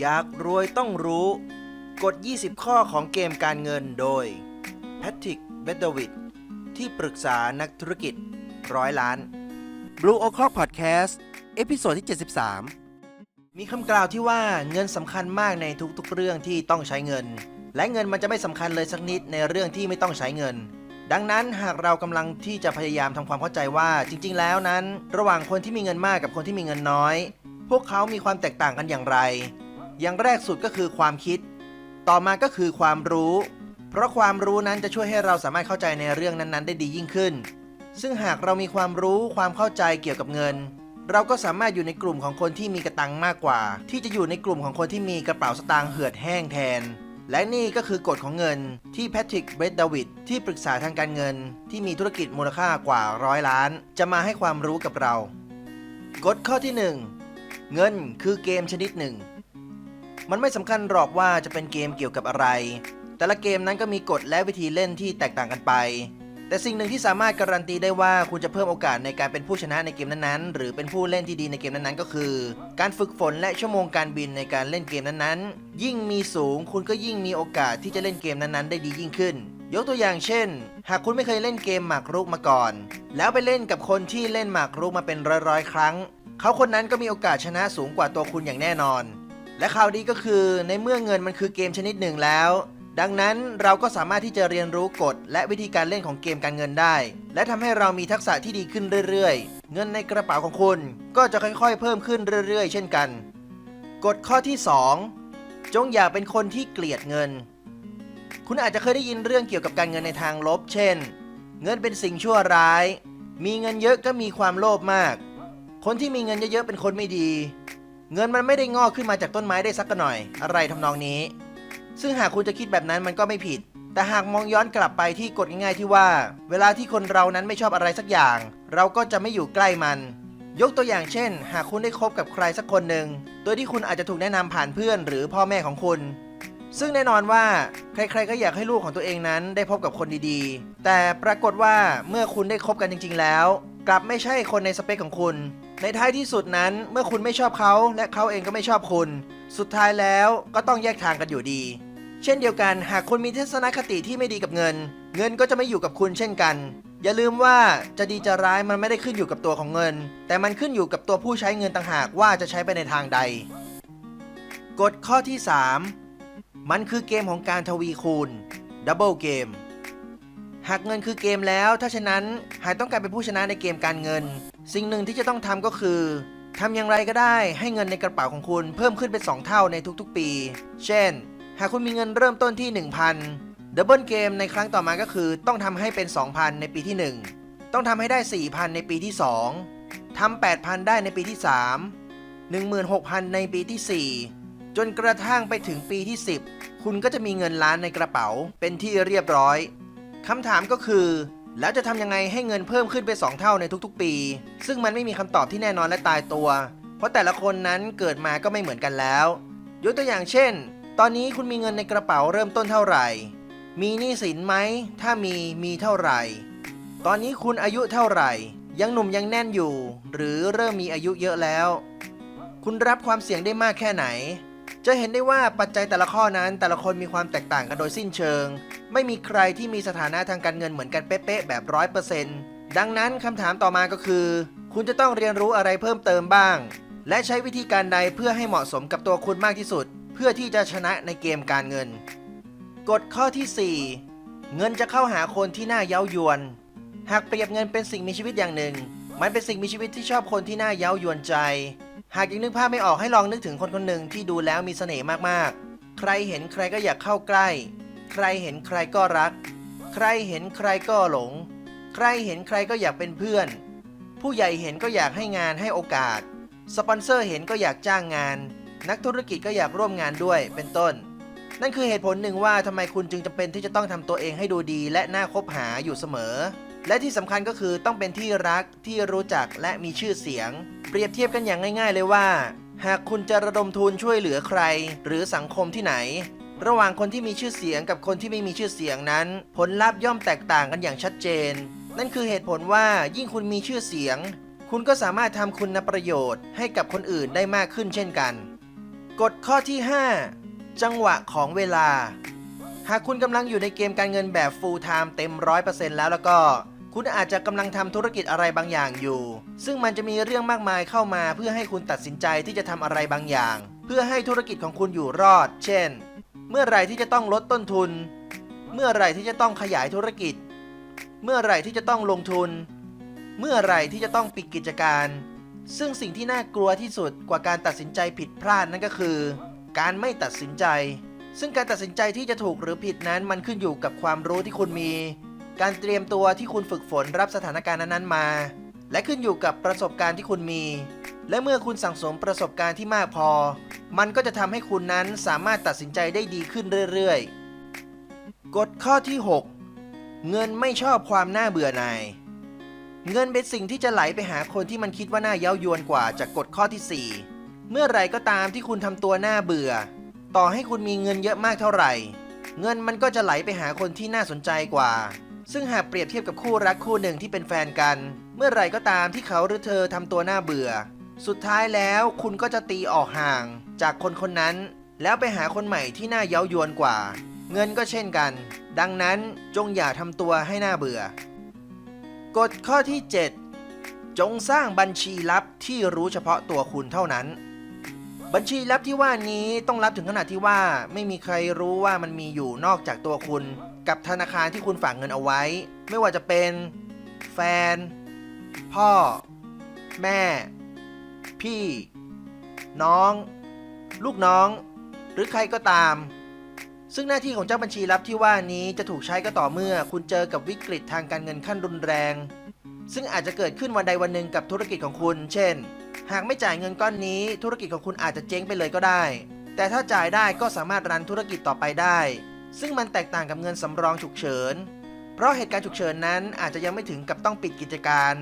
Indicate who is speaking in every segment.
Speaker 1: อยากรวยต้องรู้ กฎ 20 ข้อของเกมการเงินโดยแพทริกเบดวิดที่ปรึกษานักธุรกิจร้อยล้าน Blue O'Clock Podcast เอพิโซดที่ 73 มีคำกล่าวที่ว่าเงินสำคัญมากในทุกๆ เรื่องที่ต้องใช้เงิน และเงินมันจะไม่สำคัญเลยสักนิดในเรื่องที่ไม่ต้องใช้เงิน ดังนั้นหากเรากำลังที่จะพยายามทำความเข้าใจว่า จริง ๆ แล้วนั้น ระหว่างคนที่มีเงินมากกับคนที่มีเงินน้อย พวกเขามีความแตกต่างกันอย่างไร อย่างแรกสุดก็คือความคิด ต่อมาก็คือความรู้ เพราะความรู้นั้นจะช่วยให้เราสามารถเข้าใจในเรื่องนั้นๆ ได้ดียิ่งขึ้น ซึ่งหากเรามีความรู้ความเข้าใจเกี่ยวกับเงิน เราก็สามารถอยู่ในกลุ่มของคนที่มีกระตังมากกว่า ที่จะอยู่ในกลุ่มของคนที่มีกระเป๋าสตางค์เหือดแห้งแทน และนี่ก็คือกฎของเงินที่แพทริกเบรดดาวิดที่ปรึกษาทางการเงิน ที่มีธุรกิจมูลค่ากว่าร้อยล้าน จะมาให้ความรู้กับเรา กฎข้อที่หนึ่งเงินคือเกมชนิดหนึ่ง มันไม่สำคัญหรอกว่าจะเป็นเกมเกี่ยวกับอะไร แต่ละเกมนั้นก็มีกฎและวิธีเล่นที่แตกต่างกันไป แต่สิ่งหนึ่งที่สามารถการันตีได้ว่าคุณจะเพิ่มโอกาสในการเป็นผู้ชนะในเกมนั้นๆ หรือเป็นผู้เล่นที่ดีในเกมนั้นๆ ก็คือ การฝึกฝนและชั่วโมงการบินในการเล่นเกมนั้นๆ ยิ่งมีสูงคุณก็ยิ่งมีโอกาสที่จะเล่นเกมนั้นๆ ได้ดียิ่งขึ้น ยกตัวอย่างเช่น หากคุณไม่เคยเล่นเกมหมากรุกมาก่อน แล้วไปเล่นกับคนที่เล่นหมากรุกมาเป็นร้อยๆครั้ง เขาคนนั้นก็มีโอกาสชนะสูงกว่าตัวคุณอย่างแน่นอน และข่าวดีก็คือในเมื่อเงินมันคือเกมชนิดหนึ่งแล้ว ดังนั้นเราก็สามารถที่จะเรียนรู้กฎ และวิธีการเล่นของเกมการเงินได้ และทำให้เรามีทักษะที่ดีขึ้นเรื่อยๆ เงินในกระเป๋าของคุณก็จะค่อยๆ เพิ่มขึ้นเรื่อยๆ เช่นกัน กฎข้อที่ 2 จงอย่าเป็นคนที่เกลียดเงิน คุณอาจจะเคยได้ยินเรื่องเกี่ยวกับการเงินในทางลบ เช่น เงินเป็นสิ่งชั่วร้าย มีเงินเยอะก็มีความโลภมาก คนที่มีเงินเยอะๆเป็นคนไม่ดี เงินมันไม่ได้งอกขึ้นมาจากต้นไม้ได้สักหน่อย อะไรทำนองนี้ ซึ่งหากคุณจะคิดแบบนั้นมันก็ไม่ผิด แต่หากมองย้อนกลับไปที่กฎง่ายๆที่ว่า เวลาที่คนเรานั้นไม่ชอบอะไรสักอย่าง เราก็จะไม่อยู่ใกล้มัน ยกตัวอย่างเช่น หากคุณได้คบกับใครสักคนหนึ่งโดยที่คุณอาจจะถูกแนะนำผ่านเพื่อน หรือพ่อแม่ของคุณซึ่งแน่นอนว่าใครๆก็อยากให้ลูกของตัวเองนั้นได้พบกับคนดีๆ แต่ปรากฏว่าเมื่อคุณได้คบกันจริง ๆ แล้ว กลับไม่ใช่คนในสเปคของคุณ ในท้ายที่สุดนั้นเมื่อคุณไม่ชอบเขาและเขาเองก็ไม่ชอบคุณ สุดท้ายแล้วก็ต้องแยกทางกันอยู่ดี เช่นเดียวกันหากคุณมีทัศนคติที่ไม่ดีกับเงิน เงินก็จะไม่อยู่กับคุณเช่นกัน อย่าลืมว่าจะดีจะร้ายมันไม่ได้ขึ้นอยู่กับตัวของเงิน แต่มันขึ้นอยู่กับตัวผู้ใช้เงินต่างหากว่าจะใช้ไปในทางใดกฎข้อที่ 3 มันคือเกมของการทวีคูณดับเบิลเกมหากเงินคือเกมแล้ว ถ้าฉะนั้นหากต้องการเป็นผู้ชนะในเกมการเงิน สิ่งหนึ่งที่จะต้องทำก็คือทำอย่างไรก็ได้ให้เงินในกระเป๋าของคุณเพิ่มขึ้นเป็น 2 เท่าในทุกๆปี เช่น หากคุณมีเงินเริ่มต้นที่ 1,000ดับเบิลเกมในครั้งต่อมาก็คือ ต้องทำให้เป็น 2,000 ในปีที่ 1 ต้องทำให้ได้ 4,000 ในปีที่ 2ทำ8,000 ได้ในปีที่ 3 16,000 ในปีที่ 4 จนกระทั่งไปถึงปีที่ 10 คุณก็จะมีเงินล้านในกระเป๋าเป็นที่เรียบร้อยคำถามก็คือ แล้วจะทำยังไงให้เงินเพิ่มขึ้นไป 2 เท่าในทุกๆ ปี ซึ่งมันไม่มีคำตอบที่แน่นอนและตายตัว เพราะแต่ละคนนั้นเกิดมาก็ไม่เหมือนกันแล้ว ยกตัวอย่างเช่น ตอนนี้คุณมีเงินในกระเป๋าเริ่มต้นเท่าไหร่ มีหนี้สินไหม ถ้ามีมีเท่าไหร่ ตอนนี้คุณอายุเท่าไหร่ ยังหนุ่มยังแน่นอยู่ หรือเริ่มมีอายุเยอะแล้ว คุณรับความเสี่ยงได้มากแค่ไหน จะเห็นได้ว่าปัจจัยแต่ละข้อนั้นแต่ละคนมีความแตกต่างกันโดยสิ้นเชิง ไม่มีใครที่มีสถานะทางการเงินเหมือนกันเป๊ะๆแบบร้อยเปอร์เซ็นต์ดังนั้นคำถามต่อมาก็คือ คุณจะต้องเรียนรู้อะไรเพิ่มเติมบ้าง และใช้วิธีการใดเพื่อให้เหมาะสมกับตัวคุณมากที่สุด เพื่อที่จะชนะในเกมการเงิน กฎข้อที่ 4 เงินจะเข้าหาคนที่น่าเย้ายวน หากเปรียบเงินเป็นสิ่งมีชีวิตอย่างหนึ่ง มันเป็นสิ่งมีชีวิตที่ชอบคนที่น่าเย้ายวนใจ หากยังนึกภาพไม่ออกให้ลองนึกถึงคนคนหนึ่งที่ดูแล้วมีเสน่ห์มากๆ ใครเห็นใครก็อยากเข้าใกล้ ใครเห็นใครก็รัก ใครเห็นใครก็หลง ใครเห็นใครก็อยากเป็นเพื่อน ผู้ใหญ่เห็นก็อยากให้งานให้โอกาส สปอนเซอร์เห็นก็อยากจ้างงาน นักธุรกิจก็อยากร่วมงานด้วย เป็นต้น นั่นคือเหตุผลหนึ่งว่าทำไมคุณจึงจำเป็นที่จะต้องทำตัวเองให้ดูดีและน่าคบหาอยู่เสมอ และที่สำคัญก็คือต้องเป็นที่รักที่รู้จักและมีชื่อเสียง เปรียบเทียบกันอย่างง่าย ๆ เลยว่า หากคุณจะระดมทุนช่วยเหลือใคร หรือสังคมที่ไหน ระหว่างคนที่มีชื่อเสียงกับคนที่ไม่มีชื่อเสียงนั้น ผลลัพธ์ย่อมแตกต่างกันอย่างชัดเจน นั่นคือเหตุผลว่ายิ่งคุณมีชื่อเสียง คุณก็สามารถทำคุณประโยชน์ให้กับคนอื่นได้มากขึ้นเช่นกัน กฎข้อที่ 5 จังหวะของเวลาหากคุณกำลังอยู่ในเกมการเงินแบบ full time เต็ม 100%แล้วแล้วก็ คุณอาจจะกำลังทำธุรกิจอะไรบางอย่างอยู่ ซึ่งมันจะมีเรื่องมากมายเข้ามาเพื่อให้คุณตัดสินใจที่จะทำอะไรบางอย่าง เพื่อให้ธุรกิจของคุณอยู่รอด เช่น เมื่อไหรที่จะต้องลดต้นทุน เมื่อไหรที่จะต้องขยายธุรกิจ เมื่อไหรที่จะต้องลงทุน เมื่อไหรที่จะต้องปิดกิจการ ซึ่งสิ่งที่น่ากลัวที่สุดกว่าการตัดสินใจผิดพลาดนั่นก็คือ การไม่ตัดสินใจ ซึ่งการตัดสินใจที่จะถูกหรือผิดนั้นมันขึ้นอยู่กับความรู้ที่คุณมี การเตรียมตัวที่คุณฝึกฝนรับสถานการณ์นั้นๆมา และขึ้นอยู่กับประสบการณ์ที่คุณมี และเมื่อคุณสั่งสมประสบการณ์ที่มากพอ มันก็จะทำให้คุณนั้นสามารถตัดสินใจได้ดีขึ้นเรื่อยๆ กฎข้อที่ 6 เงินไม่ชอบความน่าเบื่อหน่ายเงินเป็นสิ่งที่จะไหลไปหาคนที่มันคิดว่าน่าเย้ายวนกว่าจากกฎข้อที่ 4 เมื่อไรก็ตามที่คุณทำตัวน่าเบื่อ ต่อให้คุณมีเงินเยอะมากเท่าไหร่ เงินมันก็จะไหลไปหาคนที่น่าสนใจกว่า ซึ่งหากเปรียบเทียบกับคู่รักคู่หนึ่งที่เป็นแฟนกัน เมื่อไหรก็ตามที่เขาหรือเธอทำตัวน่าเบื่อ สุดท้ายแล้วคุณก็จะตีออกห่าง จากคนคนนั้น แล้วไปหาคนใหม่ที่น่าเย้ายวนกว่า เงินก็เช่นกัน ดังนั้นจงอย่าทำตัวให้น่าเบื่อ กฎข้อที่ 7 จงสร้างบัญชีลับที่รู้เฉพาะตัวคุณเท่านั้น บัญชีลับที่ว่านี้ต้องลับถึงขนาดที่ว่าไม่มีใครรู้ว่ามันมีอยู่นอกจากตัวคุณ กับธนาคารที่คุณฝากเงินเอาไว้ ไม่ว่าจะเป็นแฟน พ่อ แม่ พี่ น้อง ลูกน้อง หรือใครก็ตาม ซึ่งหน้าที่ของเจ้าบัญชีลับที่ว่านี้จะถูกใช้ก็ต่อเมื่อคุณเจอกับวิกฤตทางการเงินขั้นรุนแรง ซึ่งอาจจะเกิดขึ้นวันใดวันหนึ่งกับธุรกิจของคุณ เช่น หากไม่จ่ายเงินก้อนนี้ ธุรกิจของคุณอาจจะเจ๊งไปเลยก็ได้ แต่ถ้าจ่ายได้ก็สามารถรันธุรกิจต่อไปได้ ซึ่งมันแตกต่างกับเงินสำรองฉุกเฉิน เพราะเหตุการณ์ฉุกเฉินนั้นอาจจะยังไม่ถึงกับต้องปิดกิจการ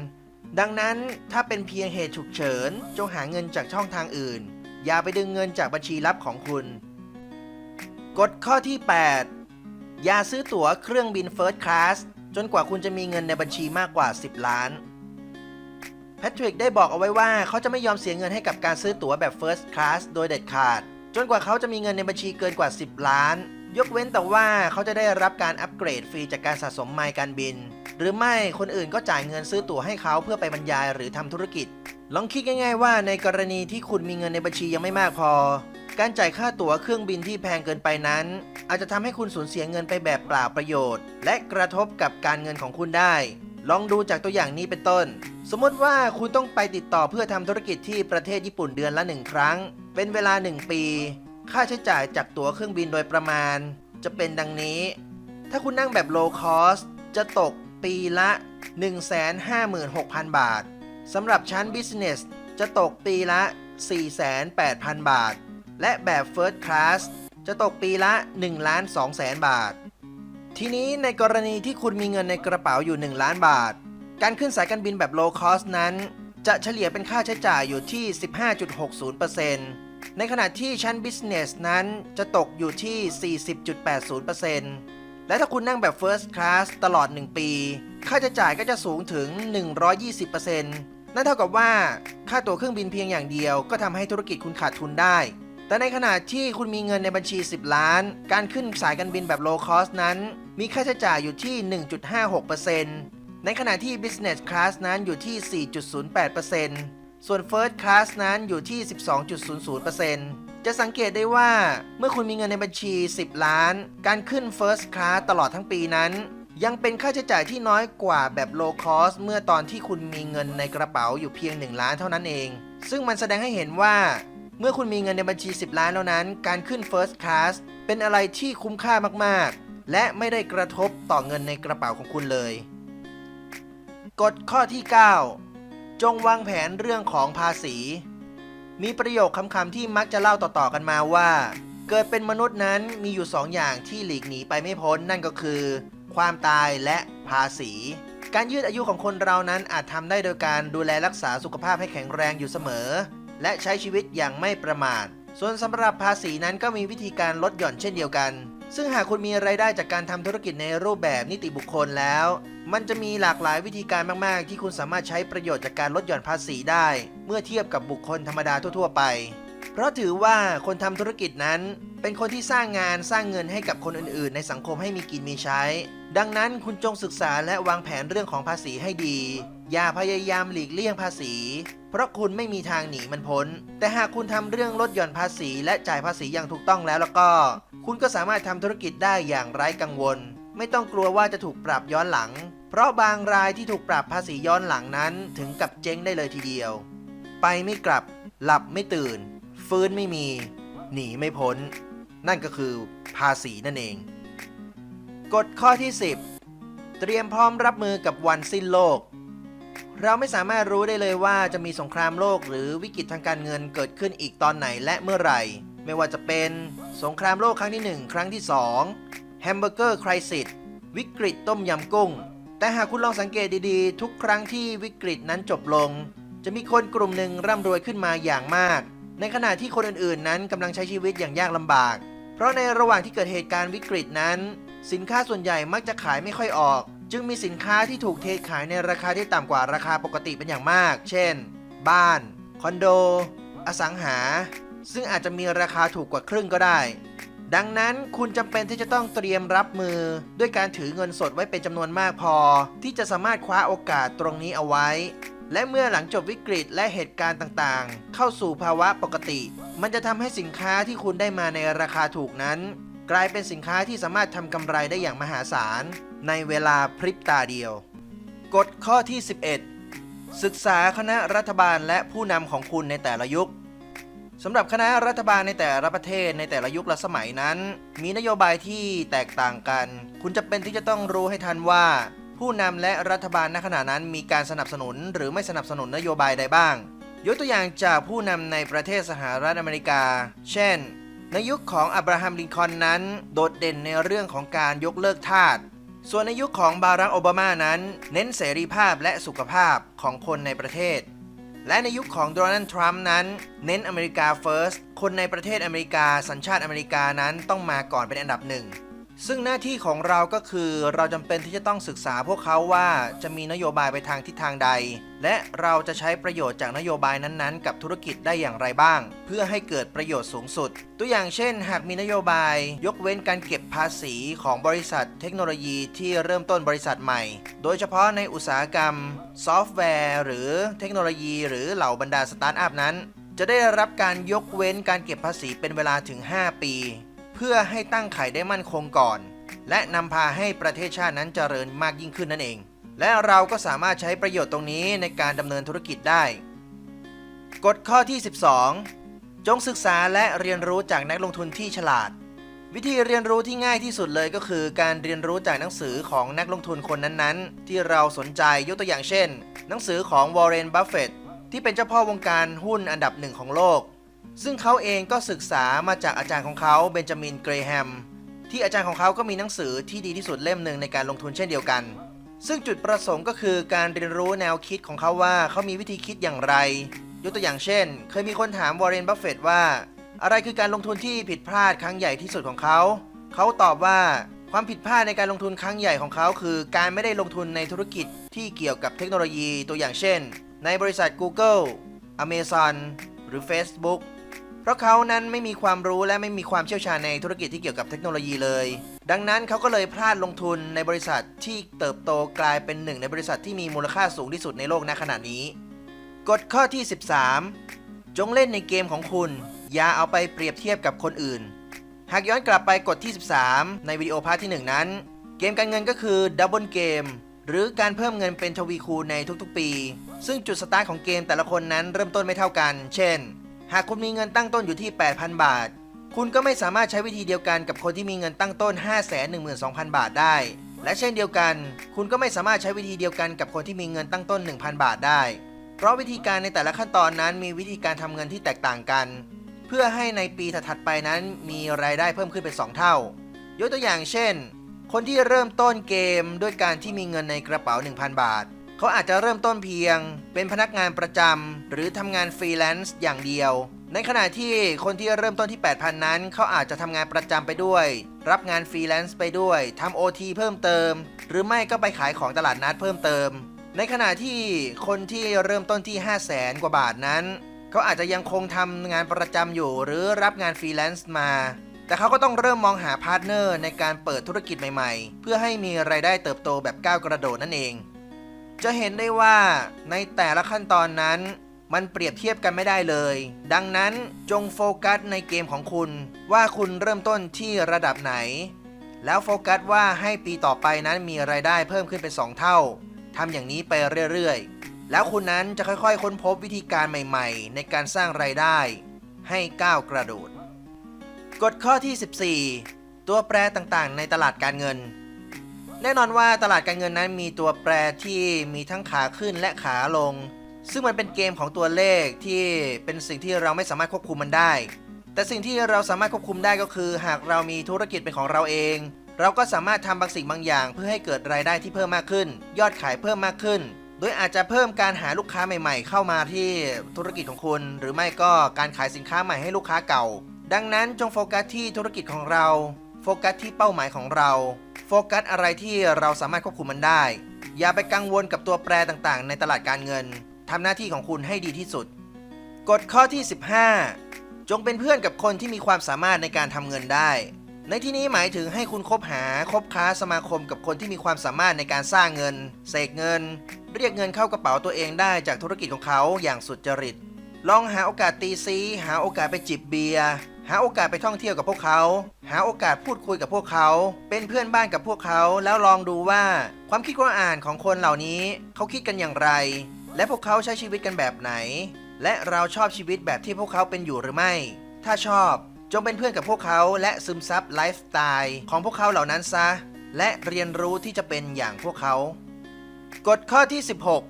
Speaker 1: ดังนั้นถ้าเป็นเพียงเหตุฉุกเฉิน จงหาเงินจากช่องทางอื่น อย่าไปดึงเงินจากบัญชีลับของคุณ กฎข้อที่ 8 อย่าซื้อตั๋วเครื่องบิน First Class จนกว่าคุณจะมีเงินในบัญชีมากกว่า 10 ล้านแพทริกได้บอกเอาไว้ว่าเขาจะไม่ยอมเสียเงินให้กับการซื้อตั๋วแบบ First Class โดยเด็ดขาด จนกว่าเขาจะมีเงินในบัญชีเกินกว่า 10 ล้าน ยกเว้นแต่ว่าเขาจะได้รับการอัปเกรดฟรีจากการสะสมไมล์การบิน หรือไม่คนอื่นก็จ่ายเงินซื้อตั๋วให้เขาเพื่อไปบรรยายหรือทำธุรกิจ ลองคิดง่าย ๆ ว่าในกรณีที่คุณมีเงินในบัญชียังไม่มากพอ การจ่ายค่าตั๋วเครื่องบินที่แพงเกินไปนั้น อาจจะทำให้คุณสูญเสียเงินไปแบบเปล่าประโยชน์ และกระทบกับการเงินของคุณได้ ลองดูจากตัวอย่างนี้เป็นต้น สมมติว่าคุณต้องไปติดต่อเพื่อทำธุรกิจที่ประเทศญี่ปุ่นเดือนละหนึ่งครั้ง เป็นเวลา 1 ปี ค่าใช้จ่ายจากตั๋วเครื่องบินโดยประมาณ จะเป็นดังนี้ ถ้าคุณนั่งแบบ low cost จะตกปีละ 156,000 บาท สำหรับชั้น business จะตกปีละ 48,000 บาท และแบบ first class จะตกปีละ1ล้าน2แสนบาท ทีนี้ในกรณีที่คุณมีเงินในกระเป๋าอยู่ 1 ล้านบาท การขึ้นสายการบินแบบ low cost นั้น จะเฉลี่ยเป็นค่าใช้จ่ายอยู่ที่ 15.60% ในขณะที่ชั้น business นั้นจะตกอยู่ที่ 40.80%และถ้าคุณนั่งแบบ first class ตลอด 1 ปี ค่าใช้จ่ายก็จะสูงถึง 120%นั่นเท่ากับว่าค่าตั๋วเครื่องบินเพียงอย่างเดียว ก็ทำให้ธุรกิจคุณขาดทุนได้ แต่ในขณะที่คุณมีเงินในบัญชี 10 ล้าน การขึ้นสายการบินแบบ low cost นั้น มีค่าใช้จ่ายอยู่ที่ 1.56%ในขณะที่ business class นั้นอยู่ที่ 4.08% ส่วน first class นั้นอยู่ที่ 12.00%จะสังเกตได้ว่าเมื่อคุณมีเงินในบัญชี 10 ล้าน การขึ้น first class ตลอดทั้งปีนั้น ยังเป็นค่าใช้จ่ายที่น้อยกว่าแบบ low cost เมื่อตอนที่คุณมีเงินในกระเป๋าอยู่เพียง 1 ล้านเท่านั้นเอง ซึ่งมันแสดงให้เห็นว่า เมื่อคุณมีเงินในบัญชี 10 ล้านแล้วนั้น การขึ้น first class เป็นอะไรที่คุ้มค่ามากๆ และไม่ได้กระทบต่อเงินในกระเป๋าของคุณเลย กฎข้อที่ 9 จงวางแผนเรื่องของภาษี มีประโยคคำๆที่มักจะเล่าต่อๆกันมาว่า เกิดเป็นมนุษย์นั้นมีอยู่สองอย่างที่หลีกหนีไปไม่พ้นนั่นก็คือ ความตายและภาษี การยืดอายุของคนเรานั้นอาจทำได้โดยการดูแลรักษาสุขภาพให้แข็งแรงอยู่เสมอ และใช้ชีวิตอย่างไม่ประมาท ส่วนสำหรับภาษีนั้นก็มีวิธีการลดหย่อนเช่นเดียวกัน ซึ่งหากคุณมีไรายได้จากการทำธุรกิจในรูปแบบนิติบุคคลแล้ว มันจะมีหลากหลายวิธีการมาก ๆ ที่คุณสามารถใช้ประโยชน์จากการลดหย่อนภาษีได้ เมื่อเทียบกับบุคคลธรรมดาทั่ว ๆ ไป เพราะถือว่าคนทำธุรกิจนั้น เป็นคนที่สร้างงานสร้างเงินให้กับคนอื่นๆ ในสังคมให้มีกินมีใช้ ดังนั้นคุณจงศึกษาและวางแผนเรื่องของภาษีให้ดี อย่าพยายามหลีกเลี่ยงภาษี เพราะคุณไม่มีทางหนีมันพ้น แต่หากคุณทำเรื่องลดหย่อนภาษี และจ่ายภาษีอย่างถูกต้องแล้วแล้วก็ คุณก็สามารถทำธุรกิจได้อย่างไร้กังวล ไม่ต้องกลัวว่าจะถูกปรับย้อนหลัง เพราะบางรายที่ถูกปรับภาษีย้อนหลังนั้น ถึงกับเจ๊งได้เลยทีเดียว ไปไม่กลับ หลับไม่ตื่น ฟื้นไม่มี หนีไม่พ้น นั่นก็คือภาษีนั่นเอง กฎข้อที่ 10 เตรียมพร้อมรับมือกับวันสิ้นโลก เราไม่สามารถรู้ได้เลยว่าจะมีสงครามโลกหรือวิกฤตทางการเงินเกิดขึ้นอีกตอนไหนและเมื่อไหร่ ไม่ว่าจะเป็นสงครามโลกครั้งที่ 1 ครั้งที่ 2 แฮมเบอร์เกอร์คริสิตวิกฤตต้มยำกุ้ง แต่หากคุณลองสังเกตดีๆ ทุกครั้งที่วิกฤตนั้นจบลง จะมีคนกลุ่มหนึ่งร่ำรวยขึ้นมาอย่างมาก ในขณะที่คนอื่นๆ นั้นกำลังใช้ชีวิตอย่างยากลำบาก เพราะในระหว่างที่เกิดเหตุการณ์วิกฤตนั้น สินค้าส่วนใหญ่มักจะขายไม่ค่อยออก จึงมีสินค้าที่ถูกเทขายในราคาที่ต่ำกว่าราคาปกติเป็นอย่างมาก เช่น บ้าน คอนโด อสังหา ซึ่งอาจจะมีราคาถูกกว่าครึ่งก็ได้ ดังนั้นคุณจำเป็นที่จะต้องเตรียมรับมือ ด้วยการถือเงินสดไว้เป็นจำนวนมากพอ ที่จะสามารถคว้าโอกาสตรงนี้เอาไว้ และเมื่อหลังจบวิกฤตและเหตุการณ์ต่างๆ เข้าสู่ภาวะปกติ มันจะทำให้สินค้าที่คุณได้มาในราคาถูกนั้น กลายเป็นสินค้าที่สามารถทำกำไรได้อย่างมหาศาล ในเวลาพริบตาเดียว กฎข้อที่ 11 ศึกษาคณะรัฐบาลและผู้นำของคุณในแต่ละยุคสำหรับคณะรัฐบาลในแต่ละประเทศในแต่ละยุคและสมัยนั้น มีนโยบายที่แตกต่างกัน คุณจะเป็นที่จะต้องรู้ให้ทันว่า ผู้นำและรัฐบาลณขณะนั้นมีการสนับสนุนหรือไม่สนับสนุนนโยบายใดบ้าง ยกตัวอย่างจากผู้นำในประเทศสหรัฐอเมริกา เช่น ในยุคของอับราฮัมลินคอนนั้น โดดเด่นในเรื่องของการยกเลิกทาสส่วนในยุคของบารักโอบามานั้น เน้นเสรีภาพและสุขภาพของคนในประเทศ และในยุคของโดนัลด์ทรัมป์นั้น เน้นอเมริกาเฟิร์สคนในประเทศอเมริกาสัญชาติอเมริกานั้นต้องมาก่อนเป็นอันดับหนึ่ง ซึ่งหน้าที่ของเราก็คือเราจำเป็นที่จะต้องศึกษาพวกเขาว่าจะมีนโยบายไปทางทิศทางใด และเราจะใช้ประโยชน์จากนโยบายนั้นๆ กับธุรกิจได้อย่างไรบ้าง เพื่อให้เกิดประโยชน์สูงสุด ตัวอย่างเช่น หากมีนโยบาย ยกเว้นการเก็บภาษีของบริษัทเทคโนโลยีที่เริ่มต้นบริษัทใหม่ โดยเฉพาะในอุตสาหกรรม ซอฟต์แวร์ หรือเทคโนโลยี หรือเหล่าบรรดาสตาร์ทอัพนั้น จะได้รับการยกเว้นการเก็บภาษีเป็นเวลาถึง 5 ปี เพื่อให้ตั้งไข่ได้มั่นคงก่อน และนำพาให้ประเทศชาตินั้นเจริญมากยิ่งขึ้นนั่นเอง และเราก็สามารถใช้ประโยชน์ตรงนี้ในการดำเนินธุรกิจได้กฎข้อที่ 12 จงศึกษาและเรียนรู้จากนักลงทุนที่ฉลาด วิธีเรียนรู้ที่ง่ายที่สุดเลยก็คือ การเรียนรู้จากหนังสือของนักลงทุนคนนั้นๆ ที่เราสนใจยกตัวอย่างเช่น หนังสือของวอร์เรน บัฟเฟตที่เป็นเจ้าพ่อวงการหุ้นอันดับหนึ่งของโลก ซึ่งเขาเองก็ศึกษามาจากอาจารย์ของเขาเบนจามินเกรแฮมที่อาจารย์ของเขาก็มีหนังสือที่ดีที่สุดเล่มหนึ่งในการลงทุนเช่นเดียวกัน ซึ่งจุดประสงค์ก็คือการเรียนรู้แนวคิดของเขาว่าเขามีวิธีคิดอย่างไร ยกตัวอย่างเช่น เคยมีคนถามวอร์เรนบัฟเฟตว่า อะไรคือการลงทุนที่ผิดพลาดครั้งใหญ่ที่สุดของเขา เขาตอบว่าความผิดพลาดในการลงทุนครั้งใหญ่ของเขา คือการไม่ได้ลงทุนในธุรกิจที่เกี่ยวกับเทคโนโลยีตัวอย่างเช่น ในบริษัท Google Amazon หรือ Facebook เพราะเขานั้นไม่มีความรู้และไม่มีความเชี่ยวชาญในธุรกิจที่เกี่ยวกับเทคโนโลยีเลย ดังนั้นเขาก็เลยพลาดลงทุนในบริษัทที่เติบโตกลายเป็นหนึ่งในบริษัทที่มีมูลค่าสูงที่สุดในโลกณขณะนี้ กฎข้อที่ 13 จงเล่นในเกมของคุณ อย่าเอาไปเปรียบเทียบกับคนอื่น หากย้อนกลับไปกฎที่ 13 ในวิดีโอพาร์ทที่ 1 นั้น เกมการเงินก็คือดับเบิลเกมหรือการเพิ่มเงินเป็นทวีคูณในทุกๆปี ซึ่งจุดสตาร์ทของเกมแต่ละคนนั้นเริ่มต้นไม่เท่ากัน เช่น หากคุณมีเงินตั้งต้นอยู่ที่ 8,000 บาท คุณก็ไม่สามารถใช้วิธีเดียวกันกับคนที่มีเงินตั้งต้น 512,000 บาทได้ และเช่นเดียวกัน คุณก็ไม่สามารถใช้วิธีเดียวกันกับคนที่มีเงินตั้งต้น 1,000 บาทได้ เพราะวิธีการในแต่ละขั้นตอนนั้นมีวิธีการทำเงินที่แตกต่างกัน เพื่อให้ในปีถัดๆไปนั้นมีรายได้เพิ่มขึ้นเป็น 2 เท่า ยกตัวอย่างเช่น คนที่เริ่มต้นเกมด้วยการที่มีเงินในกระเป๋า 1,000 บาท เขาอาจจะเริ่มต้นเพียง เป็นพนักงานประจำหรือทำงานฟรีแลนซ์อย่างเดียว ในขณะที่คนที่เริ่มต้นที่ 8,000 นั้น เขาอาจจะทำงานประจำไปด้วย รับงานฟรีแลนซ์ไปด้วยทำ OT เพิ่มเติม หรือไม่ก็ไปขายของตลาดนัดเพิ่มเติม ในขณะที่คนที่เริ่มต้นที่ 5 0 0แสนกว่าบาทนั้น เขาอาจจะยังคงทำงานประจำอยู่ หรือรับงานฟรีแลนซ์มาแต่เขาก็ต้องเริ่มมองหาพาร์ทเนอร์ในการเปิดธุรกิจใหม่ๆ เพื่อให้มีไรายได้เติบโตแบบก้าวกระโดดนั่นเอง จะเห็นได้ว่าในแต่ละขั้นตอนนั้น มันเปรียบเทียบกันไม่ได้เลย ดังนั้นจงโฟกัสในเกมของคุณ ว่าคุณเริ่มต้นที่ระดับไหน แล้วโฟกัสว่าให้ปีต่อไปนั้นมีไรายได้เพิ่มขึ้นเป็น 2 เท่าทำอย่างนี้ไปเรื่อยๆ แล้วคุณนั้นจะค่อยๆ ค้นพบวิธีการใหม่ๆ ในการสร้างไรายได้ ให้ก้าวกระโดด กฎข้อที่ 14 ตัวแปรต่างๆ ในตลาดการเงิน แน่นอนว่าตลาดการเงินนั้นมีตัวแปรที่มีทั้งขาขึ้นและขาลง ซึ่งมันเป็นเกมของตัวเลขที่เป็นสิ่งที่เราไม่สามารถควบคุมมันได้ แต่สิ่งที่เราสามารถควบคุมได้ก็คือ หากเรามีธุรกิจเป็นของเราเอง เราก็สามารถทำบางสิ่งบางอย่าง เพื่อให้เกิดรายได้ที่เพิ่มมากขึ้น ยอดขายเพิ่มมากขึ้น โดยอาจจะเพิ่มการหาลูกค้าใหม่ ๆ เข้ามาที่ธุรกิจของคุณ หรือไม่ก็การขายสินค้าใหม่ให้ลูกค้าเก่า ดังนั้นจงโฟกัสที่ธุรกิจของเรา โฟกัสที่เป้าหมายของเรา โฟกัสอะไรที่เราสามารถควบคุมมันได้ อย่าไปกังวลกับตัวแปรต่างๆ ในตลาดการเงินทำหน้าที่ของคุณให้ดีที่สุด กฎข้อที่ 15 จงเป็นเพื่อนกับคนที่มีความสามารถในการทำเงินได้ ในที่นี้หมายถึงให้คุณคบหาคบค้าสมาคมกับคนที่มีความสามารถในการสร้างเงิน เสกเงิน เรียกเงินเข้ากระเป๋าตัวเองได้จากธุรกิจของเขาอย่างสุดจริต ลองหาโอกาสตีซี หาโอกาสไปจิบเบียร์ หาโอกาสไปท่องเที่ยวกับพวกเขา หาโอกาสพูดคุยกับพวกเขา เป็นเพื่อนบ้านกับพวกเขา แล้วลองดูว่าความคิดความอ่านของคนเหล่านี้ เขาคิดกันอย่างไร และพวกเขาใช้ชีวิตกันแบบไหน และเราชอบชีวิตแบบที่พวกเขาเป็นอยู่หรือไม่ ถ้าชอบ จงเป็นเพื่อนกับพวกเขา และซึมซับไลฟ์สไตล์ของพวกเขาเหล่านั้นซะ และเรียนรู้ที่จะเป็นอย่างพวกเขา กฎข้อที่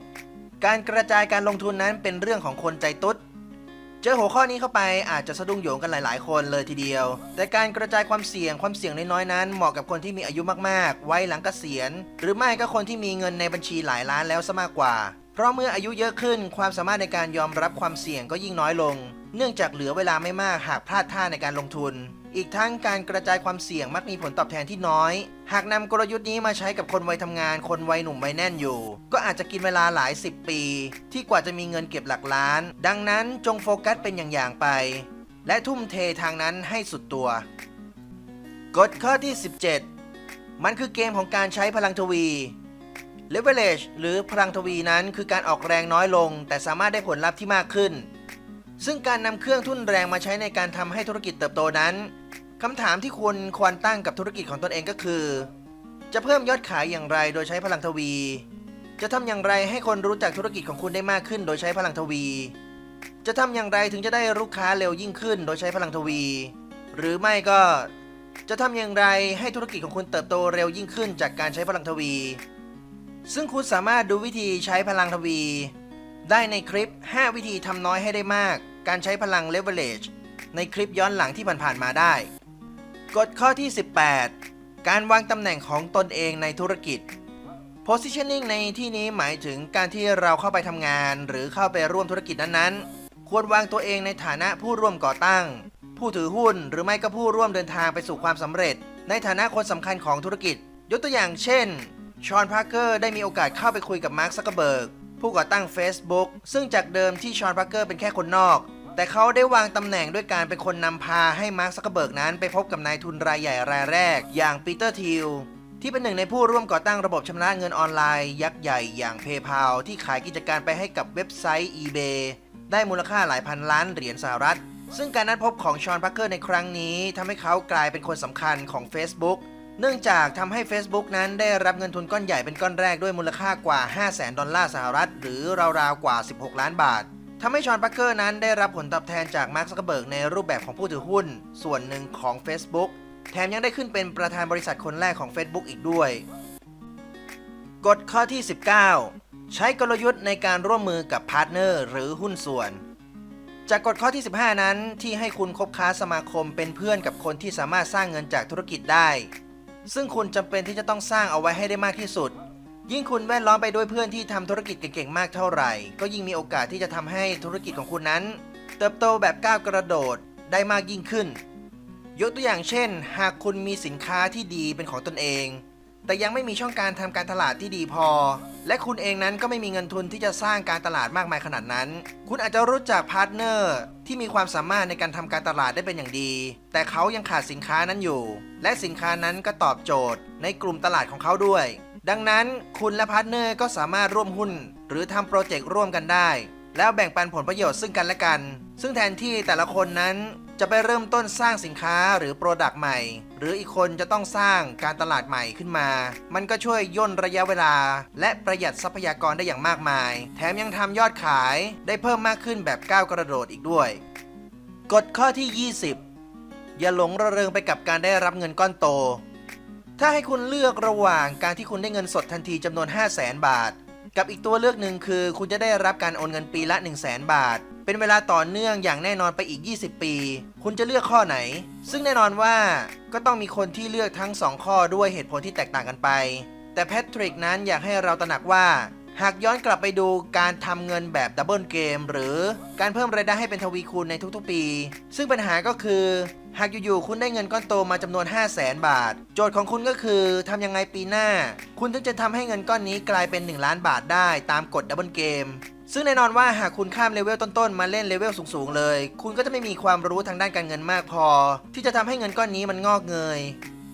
Speaker 1: 16 การกระจายการลงทุนนั้นเป็นเรื่องของคนใจตุ๊ด เจอหัวข้อนี้เข้าไปอาจจะสะดุ้งโยงกันหลาย ๆ คนเลยทีเดียว แต่การกระจายความเสี่ยงความเสี่ยงน้อยๆนั้น เหมาะกับคนที่มีอายุมาก ๆ ไว้หลังเกษียณ หรือไม่ก็คนที่มีเงินในบัญชีหลายล้านแล้วซะมากกว่า เพราะเมื่ออายุเยอะขึ้นความสามารถในการยอมรับความเสี่ยงก็ยิ่งน้อยลง เนื่องจากเหลือเวลาไม่มากหากพลาดท่าในการลงทุน อีกทั้งการกระจายความเสี่ยงมักมีผลตอบแทนที่น้อย หากนำกลยุทธ์นี้มาใช้กับคนวัยทำงาน คนวัยหนุ่มวัยแน่นอยู่ ก็อาจจะกินเวลาหลายสิบปี ที่กว่าจะมีเงินเก็บหลักล้าน ดังนั้นจงโฟกัสเป็นอย่างๆไป และทุ่มเททางนั้นให้สุดตัว กฎข้อที่ 17 มันคือเกมของการใช้พลังทวี Leverage หรือพลังทวีนั้นคือการออกแรงน้อยลง แต่สามารถได้ผลลัพธ์ที่มากขึ้น ซึ่งการนำเครื่องทุ่นแรงมาใช้ในการทำให้ธุรกิจเติบโตนั้น คำถามที่คุณควรตั้งกับธุรกิจของตนเองก็คือ จะเพิ่มยอดขายอย่างไรโดยใช้พลังทวี จะทำอย่างไรให้คนรู้จักธุรกิจของคุณได้มากขึ้น โดยใช้พลังทวี จะทำอย่างไรถึงจะได้ลูกค้าเร็วยิ่งขึ้น โดยใช้พลังทวี หรือไม่ก็จะทำอย่างไรให้ธุรกิจของคุณเติบโตเร็วยิ่งขึ้น จากการใช้พลังทวี ซึ่งคุณสามารถดูวิธีใช้พลังทวี ได้ในคลิป 5 วิธีทำน้อยให้ได้มาก การใช้พลัง leverage ในคลิปย้อนหลังที่ผ่านๆมาได้ กฎข้อที่ 18 การวางตำแหน่งของตนเองในธุรกิจ positioning ในที่นี้หมายถึงการที่เราเข้าไปทำงาน หรือเข้าไปร่วมธุรกิจนั้นๆ ควรวางตัวเองในฐานะผู้ร่วมก่อตั้ง ผู้ถือหุ้นหรือไม่ก็ผู้ร่วมเดินทางไปสู่ความสำเร็จ ในฐานะคนสำคัญของธุรกิจ ยกตัวอย่างเช่น ชอน พาร์เกอร์ได้มีโอกาสเข้าไปคุยกับมาร์คซักเกอร์เบิร์กผู้ก่อตั้ง Facebook ซึ่งจากเดิมที่ชอน พาร์เกอร์เป็นแค่คนนอก แต่เขาได้วางตำแหน่งด้วยการเป็นคนนำพาให้มาร์คซักเบิร์กนั้นไปพบกับนายทุนรายใหญ่รายแรก อย่างปีเตอร์ทิลที่เป็นหนึ่งในผู้ร่วมก่อตั้งระบบชำระเงินออนไลน์ยักษ์ใหญ่อย่าง PayPal ที่ขายกิจการไปให้กับเว็บไซต์ eBay ได้มูลค่าหลายพันล้านเหรียญสหรัฐ ซึ่งการนัดพบของชอนพาร์เกอร์ในครั้งนี้ทำให้เขากลายเป็นคนสำคัญของ Facebook เนื่องจากทำให้ Facebook นั้นได้รับเงินทุนก้อนใหญ่เป็นก้อนแรกด้วยมูลค่ากว่า 5 0 0แสนดอลลาร์สหรัฐ หรือราวๆกว่า 16 ล้านบาท ทำให้ชอนพาร์เกอร์นั้นได้รับผลตอบแทนจากมาร์คซักเกอร์เบิร์กในรูปแบบของผู้ถือหุ้น ส่วนหนึ่งของ Facebook แถมยังได้ขึ้นเป็นประธานบริษัทคนแรกของ Facebook อีกด้วย กฎข้อที่ 19 ใช้กลยุทธ์ในการร่วมมือกับพาร์ทเนอร์หรือหุ้นส่วน จากกฎข้อที่ 15 นั้น ที่ให้คุณคบค้าสมาคมเป็นเพื่อนกับคนที่สามารถสร้างเงินจากธุรกิจได้ ซึ่งคุณจำเป็นที่จะต้องสร้างเอาไว้ให้ได้มากที่สุด ยิ่งคุณแวดล้อมไปด้วยเพื่อนที่ทำธุรกิจเก่งๆมากเท่าไหร่ ก็ยิ่งมีโอกาสที่จะทำให้ธุรกิจของคุณนั้น เติบโตแบบก้าวกระโดดได้มากยิ่งขึ้น ยกตัวอย่างเช่น หากคุณมีสินค้าที่ดีเป็นของตนเอง แต่ยังไม่มีช่องการทำการตลาดที่ดีพอ และคุณเองนั้นก็ไม่มีเงินทุนที่จะสร้างการตลาดมากมายขนาดนั้น คุณอาจจะรู้จักพาร์ทเนอร์ที่มีความสามารถในการทำการตลาดได้เป็นอย่างดี แต่เขายังขาดสินค้านั้นอยู่ และสินค้านั้นก็ตอบโจทย์ในกลุ่มตลาดของเขาด้วย ดังนั้นคุณและพาร์ทเนอร์ก็สามารถร่วมหุ้น หรือทำโปรเจกต์ร่วมกันได้ แล้วแบ่งปันผลประโยชน์ซึ่งกันและกัน ซึ่งแทนที่แต่ละคนนั้นจะไปเริ่มต้นสร้างสินค้าหรือโปรดักต์ใหม่ หรืออีกคนจะต้องสร้างการตลาดใหม่ขึ้นมา มันก็ช่วยย่นระยะเวลา และประหยัดทรัพยากรได้อย่างมากมาย แถมยังทำยอดขายได้เพิ่มมากขึ้นแบบก้าวกระโดดอีกด้วย กฎข้อที่ 20 อย่าหลงระเริงไปกับการได้รับเงินก้อนโต ถ้าให้คุณเลือกระหว่างการที่คุณได้เงินสดทันทีจำนวน 5 0 0แสนบาท กับอีกตัวเลือกหนึ่งคือ คุณจะได้รับการโอนเงินปีละ 1 0 0 0 0แสนบาท เป็นเวลาต่อเนื่องอย่างแน่นอนไปอีก 20 ปี คุณจะเลือกข้อไหน ซึ่งแน่นอนว่าก็ต้องมีคนที่เลือกทั้ง 2 ข้อด้วยเหตุผลที่แตกต่างกันไป แต่แพทริกนั้นอยากให้เราตระหนักว่า หากย้อนกลับไปดูการทำเงินแบบดับเบิลเกมหรือการเพิ่มรายได้ให้เป็นทวีคูณในทุกๆปี ซึ่งปัญหาก็คือ หากอยู่ๆคุณได้เงินก้อนโตมาจำนวน 5 0 0แสนบาท โจทย์ของคุณก็คือทำยังไงปีหน้า คุณถึงจะทำให้เงินก้อนนี้กลายเป็น 1 ล้านบาทได้ตามกฎดับเบิลเกมซึ่งแน่นอนว่าหากคุณข้ามเลเวลต้นๆ มาเล่นเลเวลสูงๆ เลย คุณก็จะไม่มีความรู้ทางด้านการเงินมากพอ ที่จะทำให้เงินก้อนนี้มันงอกเงย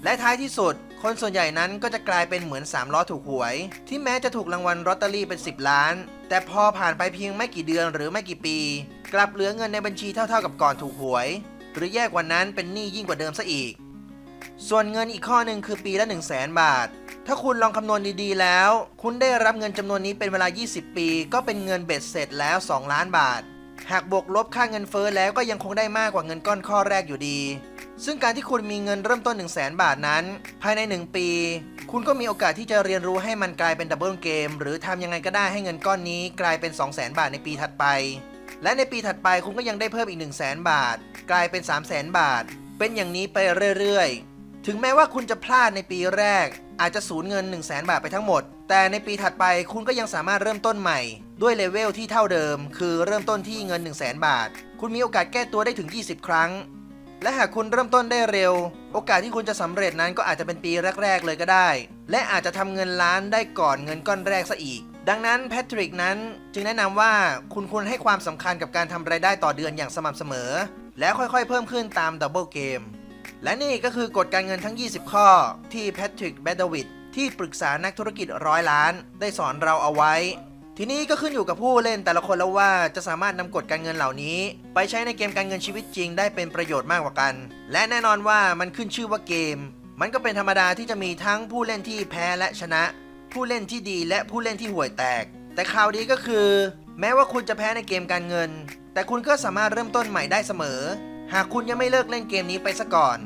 Speaker 1: และท้ายที่สุด คนส่วนใหญ่นั้นก็จะกลายเป็นเหมือน 3 ล้อถูกหวย ที่แม้จะถูกรางวัลลอตเตอรี่เป็น 10 ล้าน แต่พอผ่านไปเพียงไม่กี่เดือนหรือไม่กี่ปี กลับเหลือเงินในบัญชีเท่าๆกับก่อนถูกหวย หรือแย่กว่านั้นเป็นหนี้ยิ่งกว่าเดิมซะอีก ส่วนเงินอีกข้อหนึ่งคือปีละ 1 0 0 0 0แสนบาท ถ้าคุณลองคำนวณดีๆแล้ว คุณได้รับเงินจำนวนนี้เป็นเวลา 20 ปี ก็เป็นเงินเบ็ดเสร็จแล้ว 2 ล้านบาทหากบวกลบค่าเงินเฟ้อแล้วก็ยังคงได้มากกว่าเงินก้อนข้อแรกอยู่ดี ซึ่งการที่คุณมีเงินเริ่มต้น 1 0 0 0 0แสนบาทนั้น ภายใน 1 ปี คุณก็มีโอกาสที่จะเรียนรู้ให้มันกลายเป็นดับเบิลเกมหรือทำยังไงก็ได้ให้เงินก้อนนี้กลายเป็น 2 0 0แสนบาทในปีถัดไป และในปีถัดไปคุณก็ยังได้เพิ่มอีก 1 0 0 0 0แสนบาท กลายเป็น 3 0 0แสนบาท เป็นอย่างนี้ไปเรื่อยๆ ถึงแม้ว่าคุณจะพลาดในปีแรก อาจจะสูญเงิน 1 0 0 0 0แสนบาทไปทั้งหมด แต่ในปีถัดไปคุณก็ยังสามารถเริ่มต้นใหม่ ด้วยเลเวลที่เท่าเดิม คือเริ่มต้นที่เงิน 1 0 0 0 0แสนบาท คุณมีโอกาสแก้ตัวได้ถึง 20 ครั้ง และหากคุณเริ่มต้นได้เร็ว โอกาสที่คุณจะสำเร็จนั้นก็อาจจะเป็นปีแรก ๆ เลยก็ได้ และอาจจะทำเงินล้านได้ก่อนเงินก้อนแรกซะอีก ดังนั้นแพทริกนั้นจึงแนะนำว่าคุณควรให้ความสำคัญกับการทำรายได้ต่อเดือนอย่างสม่ำเสมอ และค่อยๆ เพิ่มขึ้นตามดับเบิลเกมและนี่ก็คือกฎการเงินทั้ง 20 ข้อ ที่แพทริกแบดวิดที่ปรึกษานักธุรกิจร้อยล้าน ได้สอนเราเอาไว้ ทีนี้ก็ขึ้นอยู่กับผู้เล่นแต่ละคนแล้วว่าจะสามารถนำกฎการเงินเหล่านี้ ไปใช้ในเกมการเงินชีวิตจริงได้เป็นประโยชน์มากกว่ากัน และแน่นอนว่ามันขึ้นชื่อว่าเกม มันก็เป็นธรรมดาที่จะมีทั้งผู้เล่นที่แพ้และชนะ ผู้เล่นที่ดีและผู้เล่นที่ห่วยแตก แต่ข่าวดีก็คือ แม้ว่าคุณจะแพ้ในเกมการเงิน แต่คุณก็สามารถเริ่มต้นใหม่ได้เสมอ หากคุณยังไม่เลิกเล่นเกมนี้ไปซะก่อน